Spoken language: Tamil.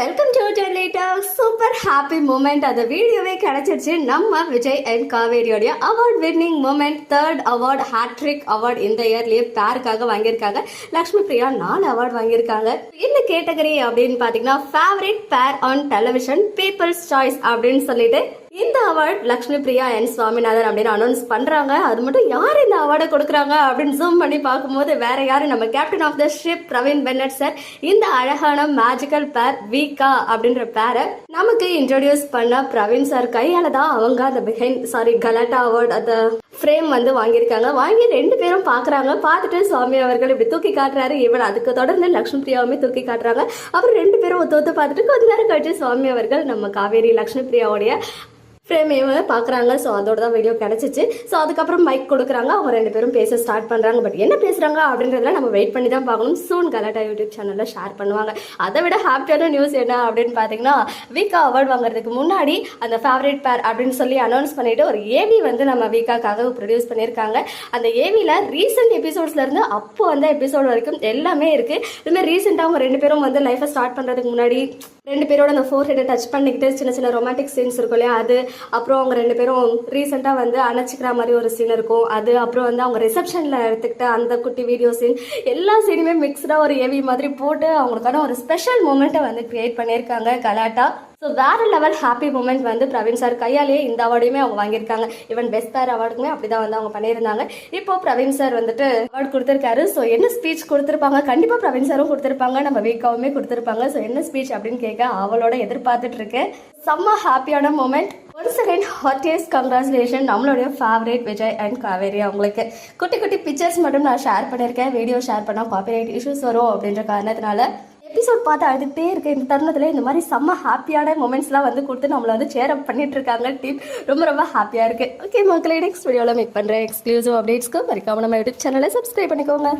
வெல்கம் டு டெலிட்டா சூப்பர் ஹாப்பி மூமெண்ட் அந்த வீடியோவே கிடைச்சிருச்சு. நம்ம Vijay and காவேரியோடைய award winning moment third award hattrick award இந்த இயர்லயே பேருக்காக வாங்கியிருக்காங்க. லக்ஷ்மி பிரியா நாலு அவார்ட் வாங்கியிருக்காங்க. என்ன கேட்டகரி அப்படின்னு பாத்தீங்கன்னா ஃபேவரட் பேர் ஆன் டெலிவிஷன் பீப்புள்ஸ் சாய்ஸ் அப்படின்னு சொல்லிட்டு இந்த அவார்ட் லக்ஷ்மி பிரியா என் சுவாமிநாதன் அப்படின்னு அனௌன்ஸ் பண்றாங்க. அது மட்டும் யார் இந்த அவார்டை கொடுக்குறாங்க அப்படின்னு ஜூம் பண்ணி பார்க்கும்போது வேற யாரு? நம்ம captain of the ship Praveen Bennett sir இந்த அழகான மேஜிக்கல் பேர் வீகா அப்படின்ற பேரை நமக்கு இன்ட்ரோடியூஸ் பண்ண பிரவீன் சார் கையால தான் அவங்க அந்த பிஹைண்ட் சாரி கலாட்டா அவார்ட் அந்த ஃப்ரேம் வந்து வாங்கியிருக்காங்க. வாங்கி ரெண்டு பேரும் பார்க்குறாங்க. பார்த்துட்டு சுவாமி அவர்கள் இப்படி தூக்கி காட்டுறாரு. இவன் அதுக்கு தொடர்ந்து லக்ஷ்மி பிரியாவுமே தூக்கி காட்டுறாங்க. அப்புறம் ரெண்டு பேரும் ஒத்து ஒத்து பார்த்துட்டு கொஞ்ச நேரம் கழிச்சு சுவாமி அவர்கள் நம்ம காவேரி லக்ஷ்மி பிரியாவுடைய ஃப்ரேமையும் பார்க்குறாங்க. ஸோ அதோட தான் வீடியோ கிடச்சிச்சு. ஸோ அதுக்கப்புறம் மைக் கொடுக்குறாங்க. அவங்க ரெண்டு பேரும் பேச ஸ்டார்ட் பண்ணுறாங்க பட் என்ன பேசுகிறாங்க அப்படின்றதுல நம்ம வெயிட் பண்ணி தான் பார்க்கணும். சூன் கலாட்டா யூடியூப் சேனலில் ஷேர் பண்ணுவாங்க. அதை விட ஹாப்பியான நியூஸ் என்ன அப்படின்னு பார்த்தீங்கன்னா வீக்கா அவார்ட் வாங்குறதுக்கு முன்னாடி அந்த ஃபேவரேட் பேர் அப்படின்னு சொல்லி அனௌன்ஸ் பண்ணிட்டு ஒரு ஏவி வந்து நம்ம வீக்காக்காக ப்ரொடியூஸ் பண்ணியிருக்காங்க. அந்த ஏவியில் ரீசெண்ட் எபிசோட்ஸ்லேருந்து அப்போ வந்த எபிசோட் வரைக்கும் எல்லாமே இருக்குது இதுமாதிரி ரீசெண்டாக அவங்க ரெண்டு பேரும் வந்து லைஃப்பை ஸ்டார்ட் பண்ணுறதுக்கு முன்னாடி ரெண்டு பேரோட அந்த ஃபோர் ஹெட்டை டச் பண்ணிக்கிட்டு சின்ன சின்ன ரொமான்டிக் சீன்ஸ் இருக்கும் இல்லையா? அது அப்புறம் அவங்க ரெண்டு பேரும் ரீசெண்டாக வந்து அணைச்சிக்கிற மாதிரி ஒரு சீன் இருக்கும். அது அப்புறம் வந்து அவங்க ரிசப்ஷனில் எடுத்துக்கிட்ட அந்த குட்டி வீடியோ சீன் எல்லா சீனுமே மிக்ஸ்டாக ஒரு ஏவி மாதிரி போட்டு அவங்களுக்கான ஒரு ஸ்பெஷல் மூமெண்ட்டை வந்து கிரியேட் பண்ணியிருக்காங்க கலாட்டா. ஸோ வேற லெவல் ஹாப்பி மூமெண்ட் வந்து பிரவீன் சார் கையாலேயே இந்த அவார்டையுமே அவங்க வாங்கியிருக்காங்க. ஈவன் பெஸ்ட் பேர் அவார்டுக்குமே அப்படிதான் வந்து அவங்க பண்ணியிருந்தாங்க. இப்போ பிரவீன் சார் வந்துட்டு அவார்டு கொடுத்துருக்காரு. ஸோ என்ன ஸ்பீச் கொடுத்துருப்பாங்க? கண்டிப்பாக பிரவீன் சாரும் கொடுத்துருப்பாங்க. நம்ம வீக்காவுமே கொடுத்துருப்பாங்க. ஸோ என்ன ஸ்பீச் அப்படின்னு கேட்க அவளோட எதிர்பார்த்துட்டு இருக்கேன். செம்ம ஹாப்பியான மூமெண்ட் ஒரு செகண்ட் ஹாட்டியஸ்ட் கங்க்ராச்சுலேஷன் நம்மளுடைய ஃபேவரேட் விஜய் அண்ட் காவேரி அவங்களுக்கு. குட்டி குட்டி பிக்சர்ஸ் மட்டும் நான் ஷேர் பண்ணியிருக்கேன். வீடியோ ஷேர் பண்ணால் காப்பிரைட் இஷ்யூஸ் வரும் அப்படின்ற காரணத்தினால. எபிசோட் பார்த்து அழுதுகிட்டே இருக்க இந்த தருணத்தில் இந்த மாதிரி செம்ம ஹாப்பியான மூமெண்ட்ஸ்லாம் வந்து கொடுத்து நம்மளை வந்து சேர் அப் பண்ணிட்டு இருக்காங்க. டீம் ரொம்ப ரொம்ப ஹாப்பியாக இருக்கு. ஓகே மக்களே நெக்ஸ்ட் வீடியோவில் மீட் பண்ணுறேன் எக்ஸ்க்ளூசிவ் அப்டேட்ஸ்க்கு மறக்காம நம்ம யூடியூப் சேனலை சப்ஸ்கிரைப் பண்ணிக்கோங்க.